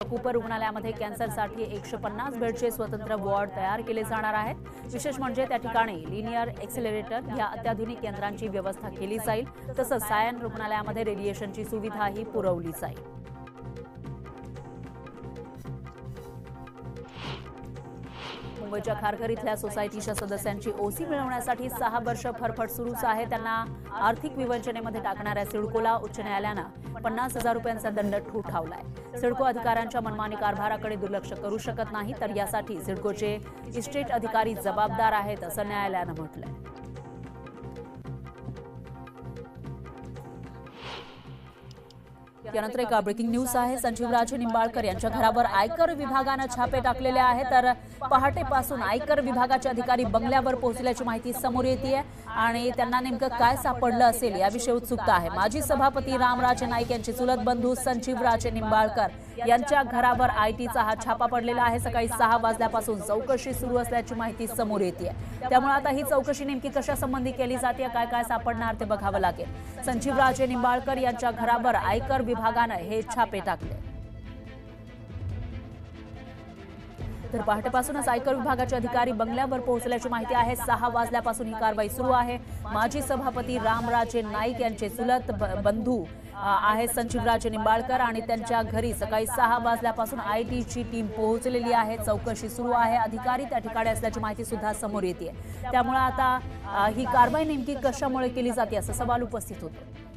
Cooper रुग्णालयामध्ये कॅन्सरसाठी एकशे पन्नास बेडचे स्वतंत्र वॉर्ड तयार केले जाणार आहेत. विशेष म्हणजे त्या ठिकाणी लिनियर एक्सेलरेटर या अत्याधुनिक यंत्रांची व्यवस्था केली जाईल. तसंच सायन रुग्णालयामध्ये रेडिएशनची सुविधाही पुरवली जाईल. मुंबईच्या खारघर इथल्या सोसायटीच्या सदस्यांची ओसी मिळवण्यासाठी सहा वर्ष फरफट सुरूच आहे. त्यांना आर्थिक विवंचनेमध्ये टाकणाऱ्या सिडकोला उच्च न्यायालयानं पन्नास हजार रुपयांचा दंड ठोठावलाय. सिडको अधिकाऱ्यांच्या मनमानी कारभाराकडे दुर्लक्ष करू शकत नाही तर यासाठी सिडकोचे इस्टेट अधिकारी जबाबदार आहेत असं न्यायालयानं म्हटलंय. यानंतर एक ब्रेकिंग न्यूज आहे. संजीवराजे निंबाळकर यांच्या घरावर आयकर विभागानं छापे टाकलेले आहे तर पहाटेपासून आयकर विभागाचे अधिकारी बंगल्यावर पोहोचल्याची माहिती समोर येते आणि त्यांना नेमकं काय सापडलं असेल याविषयी उत्सुकता आहे. माजी सभापती रामराजे नाईक यांचे चुलत बंधू संजीवराजे निंबाळकर यांच्या घरावर आयटीचा हा छापा पडलेला आहे. सकाळी सहा वाजल्यापासून चौकशी सुरू असल्याची माहिती समोर येते त्यामुळे आता ही चौकशी नेमकी कशा संबंधी केली जाते? काय काय सापडणार ते बघावं लागेल. संजीवराजे निंबाळकर यांच्या घरावर आयकर विभागानं हे छापे टाकले. तर पहाटेपासूनच आयकर विभागाचे अधिकारी बंगल्यावर पोहोचल्याची माहिती आहे. सहा वाजल्यापासून ही कारवाई सुरू आहे. माजी सभापती रामराजे नाईक यांचे चुलत बंधू आहे आहेत संजीवराजे निंबाळकर आणि त्यांच्या घरी सकाळी सहा वाजल्यापासून आय टीची टीम पोहोचलेली आहे. चौकशी सुरू आहे. अधिकारी त्या ठिकाणी असल्याची माहिती सुद्धा समोर येते त्यामुळे आता ही कारवाई नेमकी कशामुळे केली जाते असा सवाल उपस्थित होतो